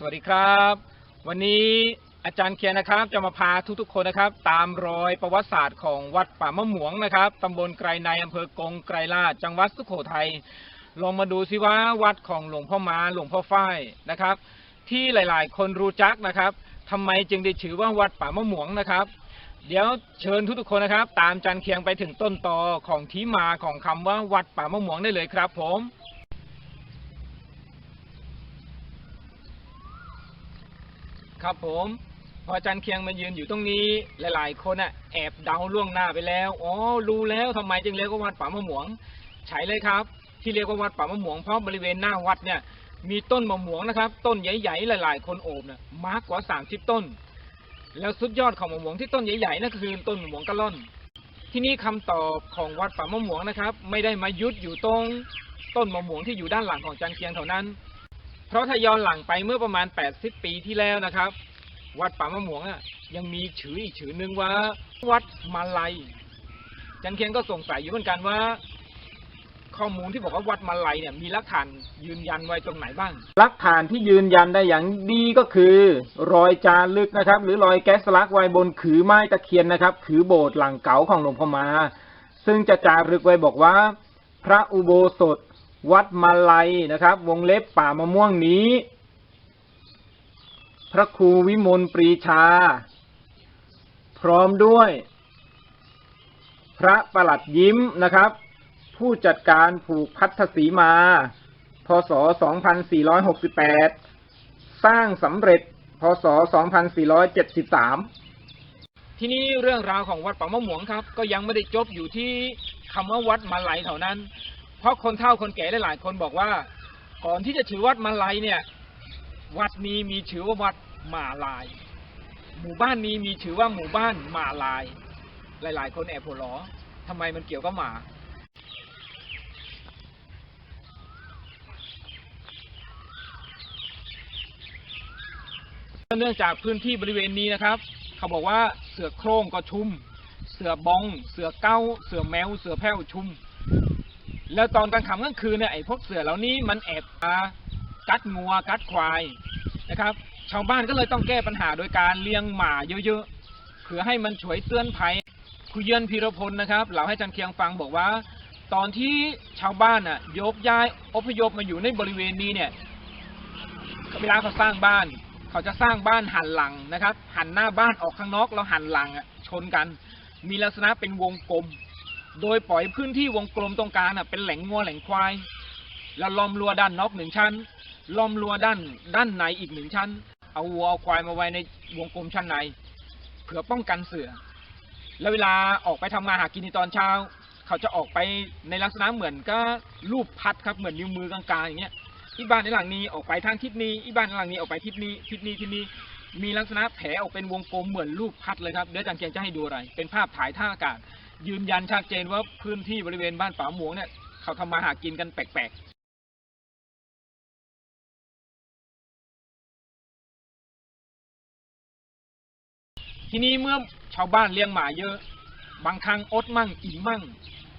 สวัสดีครับ วันนี้อาจารย์เคียนนะครับ จะมาพาทุกๆคนนะครับ ตามรอยประวัติศาสตร์ของวัดป่ามะหมวงนะครับตำบลไกรในอำเภอกงไกรลาชจังหวัดสุโขทัยลองมาดูซิว่าวัดของหลวงพ่อมาหลวงพ่อฝ้ายนะครับ ที่หลายๆ คนรู้จักนะครับทำไมจึงได้ชื่อว่าวัดป่ามะหมวงนะครับ เดี๋ยวเชิญทุกๆคนนะครับ ตามอาจันเคียงไปถึงต้นตอของที่มาของคำว่าวัดป่ามะหมวงได้เลยครับผม ครับผมพออาจารย์เคียงมายืนอยู่ตรงนี้ หลายๆ คนอะแอบเดาล่วงหน้าไปแล้วอ๋อรู้แล้วทำไมจึงเรียกว่าวัดป่ามะหมวงใช่เลยครับ ที่เรียกว่าวัดป่ามะหมวงเพราะบริเวณหน้าวัดเนี่ยมีต้นมะม่วงนะครับ ต้นใหญ่ๆหลาย ๆ คนโอบเนี่ยมากกว่า 30 ต้น แล้วสุดยอดของมะม่วงที่ต้นใหญ่ๆนั่นก็คือต้นมะม่วงกะล่อน ที่นี่คำตอบของวัดป่ามะม่วงนะครับ ไม่ได้มายุดอยู่ตรง ต้นมะม่วงที่อยู่ด้านหลังของจารย์เคียงเท่านั้น เพราะถ้าย้อนหลังไปเมื่อประมาณ 80 ปีที่แล้วนะครับ วัดป่ามะม่วงอะยังมีชื่ออีกชื่อหนึ่งว่า วัดมาลัยจันเคียงก็สงสัยอยู่เหมือนกันว่า ข้อมูลที่บอกว่าวัดมาลัยเนี่ยมีหลักฐานยืนยันไว้ตรงไหนบ้างหลักฐานที่ยืนยันได้อย่างดีก็คือ รอยจารึกนะครับ หรือรอยแก๊สสลักไว้บนขือไม้ตะเคียนนะครับ ขือโบสถ์หลังเก่าของหลวงพ่อมา ซึ่งจะจารึกไว้บอกว่า พระอุโบสถ วัดมาลัยนะครับ วงเล็บป่ามะม่วงนี้ พระครูวิมลปรีชา พร้อมด้วย พระประหลัดยิ้มนะครับ ผู้จัดการผูกพัทธสีมา พศ 2468 สร้างสำเร็จ พศ 2473ทีนี้เรื่องราวของวัดป่ามะหมวงครับ ก็ยังไม่ได้จบอยู่ที่คำว่าวัดมาลัยเท่านั้น เพราะคนเฒ่าคนแก่หลายๆคนบอกว่าก่อนที่จะถือวัดมาลัยเนี่ย วัดนี้มีชื่อว่าวัดมาลาย หมู่บ้านนี้มีชื่อว่าหมู่บ้านมาลาย หลาย ๆ คนแอบหัวล้อทำไมมันเกี่ยวกับหมา เนื่องจากพื้นที่บริเวณนี้นะครับ เขาบอกว่าเสือโคร่งก็ชุม เสือบอง เสือเก้า เสือแมว เสือแพ้วชุม แล้วตอนกลางค่ำกลางคืนเนี่ยไอ้พวกเสือเหล่านี้มันแอบมากัดงัวกัดควายนะครับ ชาวบ้านก็เลยต้องแก้ปัญหาโดยการเลี้ยงหมาเยอะๆเพื่อให้มันช่วยเตือนภัยครูเยือนพีรพลนะครับเล่าให้จันเคียงฟังบอกว่า ตอนที่ชาวบ้านอะยกย้ายอพยพมาอยู่ในบริเวณนี้เนี่ยเวลาเขาสร้างบ้าน เขาจะสร้างบ้านหันหลังนะครับ หันหน้าบ้านออกข้างนอกแล้วหันหลังอะชนกัน มีลักษณะเป็นวงกลม โดยปล่อยพื้นที่วงกลมตรงกลางเป็นแหล่งงัวแหล่งควาย แล้วล้อมรั้วด้านนอกหนึ่งชั้นล้อมรั้วด้านด้านในอีกหนึ่งชั้น เอาวัวเอาควายมาไว้ในวงกลมชั้นในเพื่อป้องกันเสือ แล้วเวลาออกไปทำมาหากินในตอนเช้า เขาจะออกไปในลักษณะเหมือนก็รูปพัดครับเหมือนนิ้วมือกลางๆอย่างเงี้ยอีบ้านในหลังนี้ออกไปทางทิศนี้อีบ้านในหลังนี้ออกไปทิศนี้ทิศนี้ทิศนี้มีลักษณะแผลออกเป็นวงกลมเหมือนรูปพัดเลยครับเดี๋ยวอาจารย์เกียงจะให้ดูอะไร เป็นภาพถ่ายท่าอากาศ ยืนยันชัดเจนว่าพื้นที่บริเวณบ้านป่าหมวงเนี่ยเขาทำมาหากินกันแปลกๆ ทีนี้เมื่อชาวบ้านเลี้ยงหมาเยอะ บางครั้งอดมั่งอิ่มมั่ง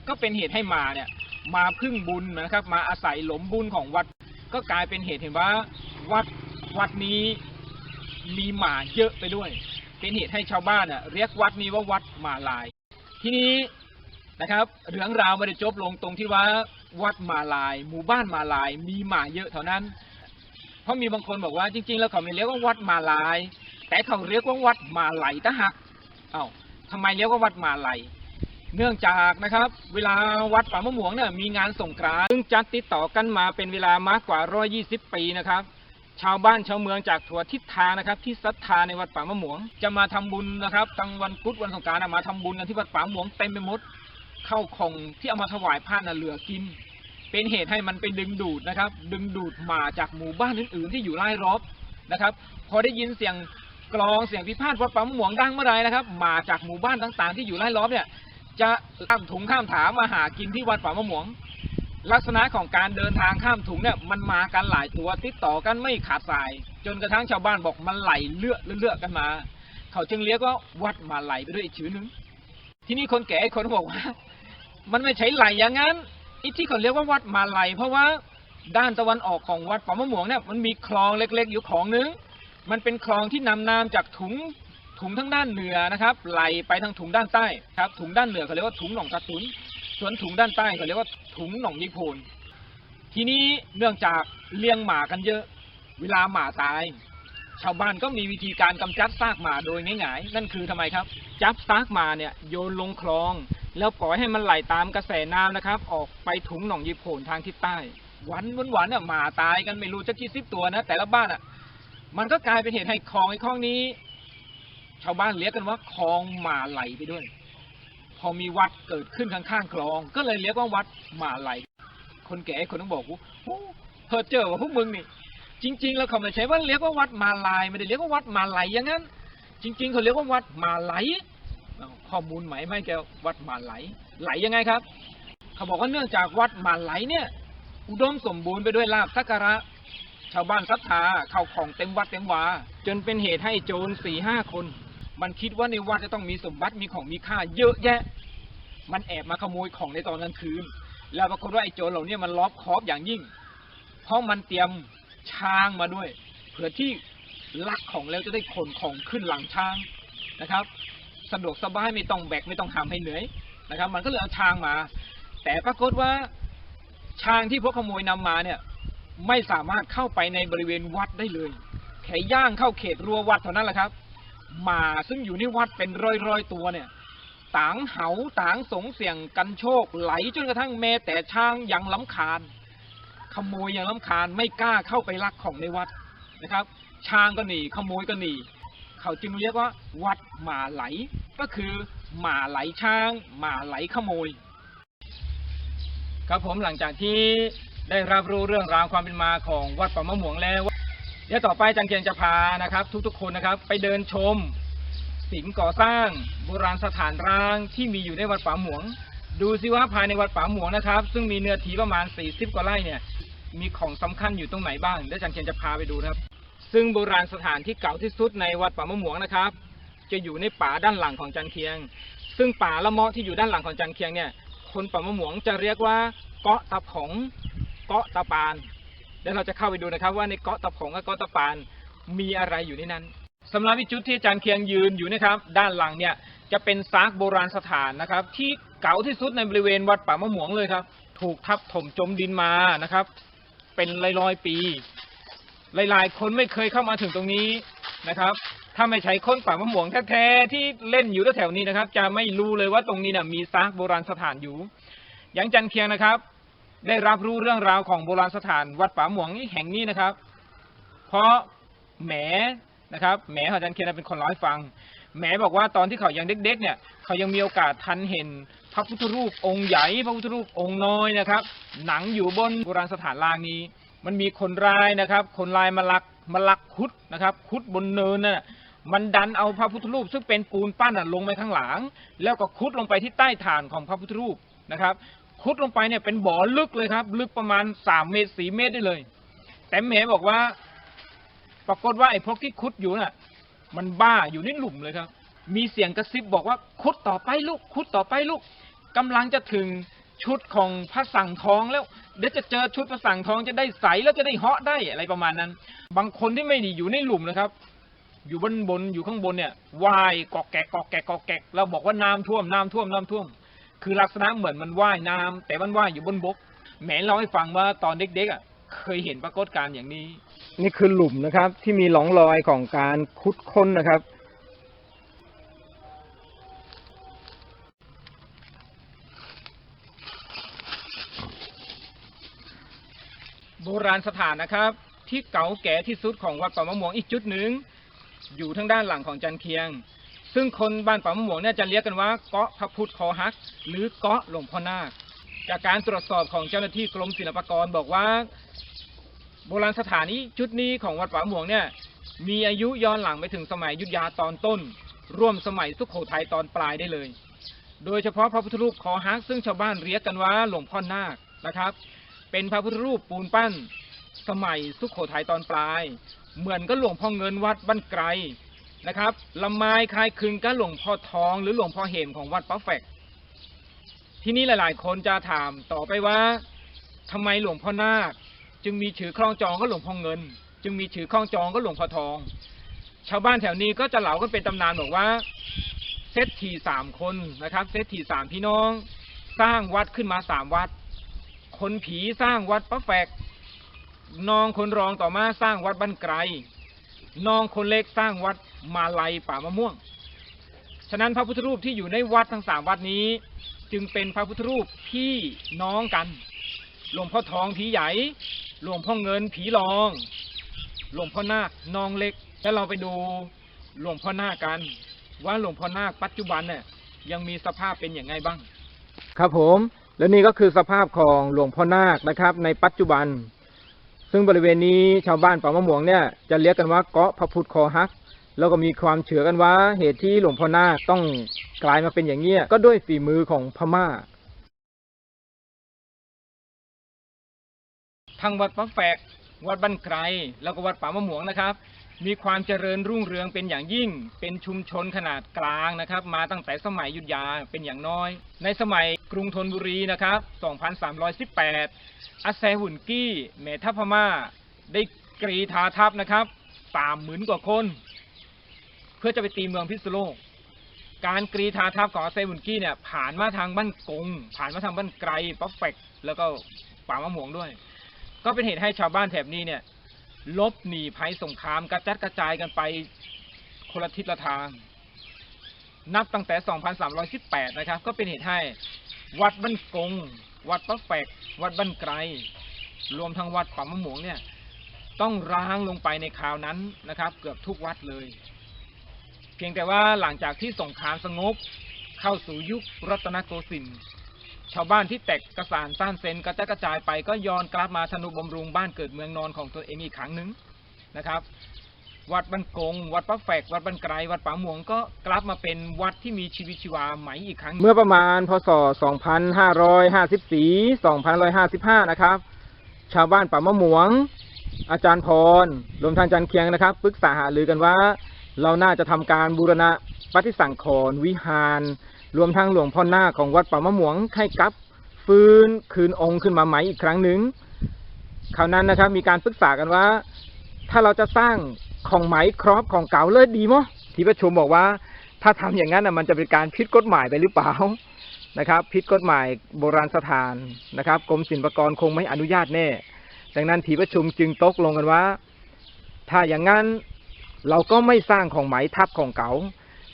ก็เป็นเหตุให้หมาเนี่ยมาพึ่งบุญนะครับ มาอาศัยหลมบุญของวัด ก็กลายเป็นเหตุเห็นว่าวัดวัดนี้มีหมาเยอะไปด้วย เป็นเหตุให้ชาวบ้านอะเรียกวัดนี้ว่าวัดหมาลาย ทีนี้นะครับเรื่องราวไม่ได้จบลงตรงที่ว่าวัดมาลาย หมู่บ้านมาลาย มีหมาเยอะเท่านั้น เพราะมีบางคนบอกว่าจริง ๆ แล้วเขาไม่เรียกว่าวัดมาลาย แต่เขาเรียกว่าวัดมาไหลตะหักเอ้าทำไมเรียกว่าวัดมาไหลเนื่องจากนะครับ เวลาวัดป่ามะม่วงเนี่ยมีงานสงกรานต์ซึ่งจัดติดต่อกันมาเป็นเวลามากกว่า 120 ปีนะครับ ชาวบ้านชาวเมืองจากทั่วทิศทางนะครับ ที่ศรัทธาในวัดป่ามะม่วง จะมาทำบุญนะครับตั้งวันพุธวันสงกานต์อะมาทำบุญกันที่วัดป่ามะม่วงเต็มไปหมดเข้าของที่เอามาถวายพระน่ะเหลือกิน เป็นเหตุให้มันไปดึงดูดนะครับ ดึงดูดมาจากหมู่บ้านอื่นๆ ที่อยู่รายรอบนะครับ พอได้ยินเสียงกลองเสียงพิพาทวัดป่ามะม่วงดังเมื่อไรนะครับ มาจากหมู่บ้านต่างๆ ที่อยู่รายรอบเนี่ยจะข้ามถุงข้ามถามมาหากินที่วัดป่ามะม่วง ลักษณะของการเดินทางข้ามถุงเนี่ยมันมากันหลายตัวติดต่อกันไม่ขาดสาย จนกระทั่งชาวบ้านบอกมันไหลเลือดเลือดกันมา เขาจึงเรียกว่าวัดมาไหลไปด้วยอีกชื่อนึง ที่นี่คนแก่คนบอกว่า มันไม่ใช่ไหลอย่างนั้นอีที่เขาเรียกว่าวัดมาไหลเพราะว่าด้านตะวันออกของวัดป่ามะม่วงเนี่ยมันมีคลองเล็กๆอยู่คลองนึง มันเป็นคลองที่นำน้ำจากถุงถุงทั้งด้านเหนือนะครับ ไหลไปทางถุงด้านใต้ครับถุงด้านเหนือเขาเรียกว่าถุงหนองกระตุน สวนถุงด้านใต้เขาเรียกว่าถุงหนองยิโพนทีนี้เนื่องจากเลี้ยงหมากันเยอะ เวลาหมาตาย ชาวบ้านก็มีวิธีการกำจัดซากหมาโดยง่ายๆ นั่นคือทำไมครับ จับซากหมาเนี่ยโยนลงคลอง แล้วปล่อยให้มันไหลตามกระแสน้ำนะครับ ออกไปถุงหนองยีโผนทางทิศใต้ วันวันวันเนี่ยหมาตายกันไม่รู้จะกี่สิบตัวนะ แต่ละบ้านอะ มันก็กลายเป็นเหตุให้คลองไอ้คลองนี้ ชาวบ้านเรียกกันว่าคลองหมาไหลไปด้วย พอมีวัดเกิดขึ้นข้างๆคลอง ก็เลยเรียกว่าวัดมาไหลคนแก่คนต้องบอกว่าเพอเจอว่าพวกมึงนี่ จริง ๆ แล้วเขาไม่ใช่ว่าเรียกว่าวัดมาลายไม่ได้เรียกว่าวัดมาไหลอย่างนั้น จริง ๆ เขาเรียกว่าวัดมาไหลข้อมูลใหม่ไม่แกวัดมาไหล ไหลยังไงครับ เขาบอกว่าเนื่องจากวัดมาไหลเนี่ย อุดมสมบูรณ์ไปด้วยลาบสักการะ ชาวบ้านศรัทธาเข้าของเต็มวัดเต็มวาจนเป็นเหตุให้โจรสี่ห้าคน มันคิดว่าในวัดจะต้องมีสมบัติมีของมีค่า เยอะแยะ มันแอบมาขโมยของในตอนกลางคืน แล้วปรากฏว่าไอ้โจรเหล่านี้มันลอบคอบอย่างยิ่ง เพราะมันเตรียมช้างมาด้วยเพื่อที่ลักของแล้วจะได้ขนของขึ้นหลังช้างนะครับ สะดวกสบายไม่ต้องแบกไม่ต้องทำให้เหนื่อยนะครับ มันก็เลยเอาช้างมา แต่ปรากฏว่าช้างที่พวกขโมยนำมาเนี่ยไม่สามารถเข้าไปในบริเวณวัดได้เลย แค่ย่างเข้าเขตรั้ววัดเท่านั้นแหละครับ หมาซึ่งอยู่ในวัดเป็นร้อยๆตัวเนี่ยต่างเหาต่างสงเสียงกันโชค ไหลจนกระทั่งแม้แต่ช้างยังล้ำคาญ ขโมยยังล้ำคาญไม่กล้าเข้าไปลักของในวัดนะครับ ช้างก็หนีขโมยก็หนีเขาจึงเรียกว่า วัดหมาไหล ก็คือหมาไหลช้างหมาไหลขโมย ครับผมหลังจากที่ได้รับรู้เรื่องราวความเป็นมาของวัดป่ามะม่วงแล้ว เดี๋ยวต่อไปจันเกียงจะพานะครับ ทุกๆ คนนะครับ ไปเดินชม สิ่งก่อสร้างโบราณสถานร้างที่มีอยู่ในวัดป่าหมวง ดูสิว่าภายในวัดป่าหมวงนะครับ ซึ่งมีเนื้อที่ประมาณ 40 กว่าไร่เนี่ยมีของสำคัญอยู่ตรงไหนบ้างเดี๋ยวจันเกียงจะพาไปดูนะครับ ซึ่งโบราณสถานที่เก่าที่สุดในวัดป่ามะหมวงนะครับ จะอยู่ในป่าด้านหลังของจันเคียง ซึ่งป่าละเมาะที่อยู่ด้านหลังของจันเคียงเนี่ยคนป่ามะหมวงจะเรียกว่าเกาะตะผองเกาะตะปาน เดี๋ยวเราจะเข้าไปดูนะครับ ว่าในเกาะตะผองกับเกาะตะปานมีอะไรอยู่ในนั้นสำหรับวิจุดที่อาจารย์เคียงยืนอยู่นะครับ ด้านหลังเนี่ยจะเป็นซากโบราณสถานนะครับ ที่เก่าที่สุดในบริเวณวัดป่ามะหมวงเลยครับ ถูกทับถมจมดินมานะครับ เป็นร้อยๆปีหลายๆ คนไม่เคยเข้ามาถึงตรงนี้นะครับ ถ้าไม่ใช่คนป่ามะม่วงแท้ๆที่เล่นอยู่แถวนี้นะครับ จะไม่รู้เลยว่าตรงนี้นะมีซากโบราณสถานอยู่ อย่างจันเคียงนะครับ ได้รับรู้เรื่องราวของโบราณสถานวัดป่าหมวงแห่งนี้นะครับ เพราะแหมนะครับแหมของจันเคียงเป็นคนเล่าให้ฟังแหมบอกว่าตอนที่เขายังเด็กๆเนี่ย เขายังมีโอกาสทันเห็นพระพุทธรูปองค์ใหญ่พระพุทธรูปองค์น้อยนะครับ หนังอยู่บนโบราณสถานลางนี้ มันมีคนร้ายนะครับ คนร้ายมาลักมาลักคุดนะครับ คุดบนเนินน่ะมันดันเอาพระพุทธรูป ซึ่งเป็นปูนปั้นลงไปข้างหลัง แล้วก็คุดลงไปที่ใต้ฐานของพระพุทธรูปนะครับ คุดลงไปเนี่ยเป็นบ่อลึกเลยครับ ลึกประมาณสามเมตรสี่เมตรได้เลย แต่แหมบอกว่า ปรากฏว่าไอ้พวกที่คุดอยู่น่ะ มันบ้าอยู่ในหลุมเลยครับ มีเสียงกระซิบบอกว่าคุดต่อไปลูก คุดต่อไปลูกกำลังจะถึงชุดของพระสังทองแล้ว เดี๋ยวจะเจอชุดพระสังทองจะได้ใสแล้วจะได้เหาะได้อะไรประมาณนั้น บางคนที่ไม่ดีอยู่ในหลุมนะครับ อยู่บนบนอยู่ข้างบนเนี่ยว่ายกอกแกกกอกแกกกอกแกกเราบอกว่าน้ำท่วมน้ำท่วมน้ำท่วม คือลักษณะเหมือนมันว่ายน้ำแต่มันว่ายอยู่บนบกแหมเราให้ฟังว่าตอนเด็กๆอะเคยเห็นปรากฏการณ์อย่างนี้ นี่คือหลุมนะครับ ที่มีหลองรอยของการคุดค้นนะครับ โบราณสถานนะครับ ที่เก่าแก่ที่สุดของวัดป่ามะม่วงอีกจุดหนึ่งอยู่ทางด้านหลังของจันเคียง ซึ่งคนบ้านป่ามะม่วงเนี่ยจะเรียกกันว่าเกาะพระพุทธคอหัก หรือเกาะหลวงพ่อนาค จากการตรวจสอบของเจ้าหน้าที่กรมศิลปากรบอกว่า โบราณสถานนี้จุดนี้ของวัดป่าหมวงเนี่ยมีอายุย้อนหลังไปถึงสมัยยุทธยาตอนต้น ร่วมสมัยสุขโขทัยตอนปลายได้เลย โดยเฉพาะพระพุทธรูปคอฮักซึ่งชาวบ้านเรียกกันว่าหลวงพ่อนาคนะครับ เป็นพระพุทธรูปปูนปั้น สมัยสุขโขทัยตอนปลาย เหมือนก็หลวงพ่อเงินวัดบ้านไกล นะครับลำไม้คล้ายคลึงกับหลวงพ่อทอง หรือหลวงพ่อเหมของวัดป้าแฝกที่นี้หลาย ๆ คนจะถามต่อไปว่าทำไมหลวงพ่อนาคจึงมีชื่อคล้องจองก็หลวงพ่อเงิน จึงมีชื่อคล้องจองก็หลวงพ่อทอง ชาวบ้านแถวนี้ก็จะเหลากันเป็นตำนานบอกว่าเซตทีสามคนนะครับเซตทีสามพี่น้อง สร้างวัดขึ้นมาสามวัด คนผีสร้างวัดพระแฝกน้องคนรองต่อมาสร้างวัดบ้านไกล น้องคนเล็กสร้างวัดมาลัยป่ามะม่วง ฉะนั้นพระพุทธรูปที่อยู่ในวัดทั้งสามวัดนี้ จึงเป็นพระพุทธรูปพี่น้องกัน หลวงพ่อทองผีใหญ่ หลวงพ่อเงินผีรอง หลวงพ่อนาคน้องเล็ก แล้วเราไปดูหลวงพ่อนาคกัน ว่าหลวงพ่อนาคปัจจุบันเนี่ยยังมีสภาพเป็นอย่างไงบ้าง ครับผม และนี่ก็คือสภาพของหลวงพ่อนาคนะครับ ในปัจจุบัน ซึ่งบริเวณนี้ชาวบ้านป่ามะม่วงเนี่ยจะเรียกกันว่าเกาะพระพุทธคอฮัก แล้วก็มีความเชื่อกันว่าเหตุที่หลวงพ่อหน้าต้องกลายมาเป็นอย่างเงี้ยก็ด้วยฝีมือของพม่า ทั้งวัดพระแฝกวัดบ้านไกรแล้วก็วัดป่ามะม่วงนะครับ มีความเจริญรุ่งเรืองเป็นอย่างยิ่ง เป็นชุมชนขนาดกลางนะครับ มาตั้งแต่สมัยยุธยาเป็นอย่างน้อย ในสมัยกรุงธนบุรีนะครับ 2318อาแซหุนกี้เมทัพพม่า ได้กรีธาทัพนะครับสามหมื่นกว่าคน เพื่อจะไปตีเมืองพิษณุโลก การกรีธาทัพของอาเซหุนกี้เนี่ยผ่านมาทางบ้านกง ผ่านมาทางบ้านไกรป๊อปแฟกแล้วก็ป่ามะหมวงด้วย ก็เป็นเหตุให้ชาวบ้านแถบนี้เนี่ย ลบหนีภัยสงครามกระจัดกระจายกันไปคนละทิศละทาง นับตั้งแต่ 2318 นะครับ ก็เป็นเหตุให้ วัดบ้านกง วัดป๊อปแฟกวัดบ้านไกรรวมทั้งวัดป่ามะหมวงเนี่ย ต้องร้างลงไปในคราวนั้นนะครับ เกือบทุกวัดเลย เพียงแต่ว่าหลังจากที่สงครามสงบเข้าสู่ยุครัตนโกสินทร์ ชาวบ้านที่แตกกระสานต้านเซนกระจายกระจายไปก็ย้อนกลับมาทนุบำรุงบ้านเกิดเมืองนอนของตัวเองอีกครั้งหนึ่งนะครับวัดบันกง วัดพระแฝก วัดบันไกร วัดป่าหมวงก็กลับมาเป็นวัดที่มีชีวิตชีวาใหม่อีกครั้ง เมื่อประมาณพศ 2554 2555 นะครับ ชาวบ้านป่ามะหมวง อาจารย์พร รวมทางอาจารย์เคียงนะครับ ปรึกษาหารือกันว่า เราน่าจะทำการบูรณะปฏิสังขรณ์วิหาร รวมทั้งหลวงพ่อหน้าของวัดป่ามะหมวงให้กลับ ฟื้นคืนองค์ขึ้นมาใหม่อีกครั้งหนึ่งคราวนั้นนะครับมีการปรึกษากันว่า ถ้าเราจะสร้างของไหมครอบของเก่าเลยดีมั้ยที่ประชุมบอกว่า ถ้าทำอย่างนั้นน่ะมันจะเป็นการผิดกฎหมายไปหรือเปล่านะครับผิดกฎหมายโบราณสถานนะครับกรมศิลปากรคงไม่อนุญาตแน่ ดังนั้นที่ประชุมจึงตกลงกันว่า ถ้าอย่างนั้นเราก็ไม่สร้างของไหมทับของเก่า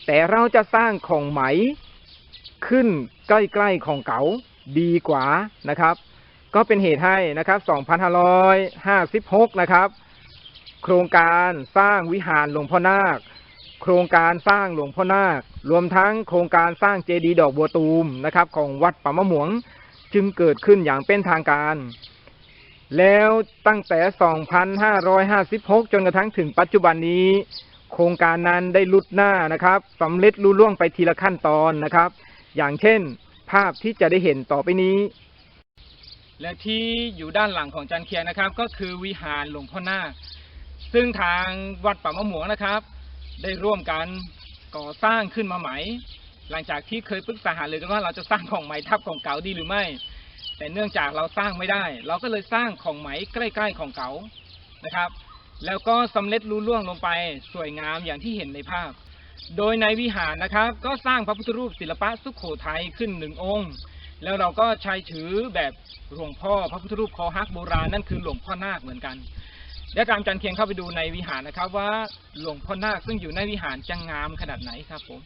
แต่เราจะสร้างของไหม ขึ้นใกล้ๆของเก่าดีกว่านะครับ ก็เป็นเหตุให้นะครับ 2556 นะครับ โครงการสร้างวิหารหลวงพ่อนาค โครงการสร้างหลวงพ่อนาค รวมทั้งโครงการสร้างเจดีย์ดอกบัวตูมนะครับ ของวัดป่ามะหมวงจึงเกิดขึ้นอย่างเป็นทางการ แล้วตั้งแต่ 2556 จนกระทั่งถึงปัจจุบันนี้ โครงการนั้นได้ลุดหน้านะครับสำเร็จลุล่วงไปทีละขั้นตอนนะครับ อย่างเช่น ภาพที่จะได้เห็นต่อไปนี้ และที่อยู่ด้านหลังของจันเคียงนะครับ ก็คือวิหารหลวงพ่อนาคซึ่งทางวัดป่ามะหมวงนะครับ ได้ร่วมกันก่อสร้างขึ้นมาใหม่ หลังจากที่เคยปรึกษาหารือกันว่าเราจะสร้างของใหม่ทับของเก่าดีหรือไม่ แต่เนื่องจากเราสร้างไม่ได้ เราก็เลยสร้างของใหม่ใกล้ๆของเก่านะครับ แล้วก็สำเร็จรุ่ล่วงลงไปสวยงามอย่างที่เห็นในภาพ โดยในวิหารนะครับ ก็สร้างพระพุทธรูปศิลปะสุโขทัยขึ้นหนึ่งองค์ แล้วเราก็ใช้ถือแบบหลวงพ่อพระพุทธรูปคอฮักโบราณนั่นคือหลวงพ่อนาคเหมือนกันและตามจันเคียงเข้าไปดูในวิหารนะครับ ว่าหลวงพ่อนาคซึ่งอยู่ในวิหารจะงามขนาดไหนครับผม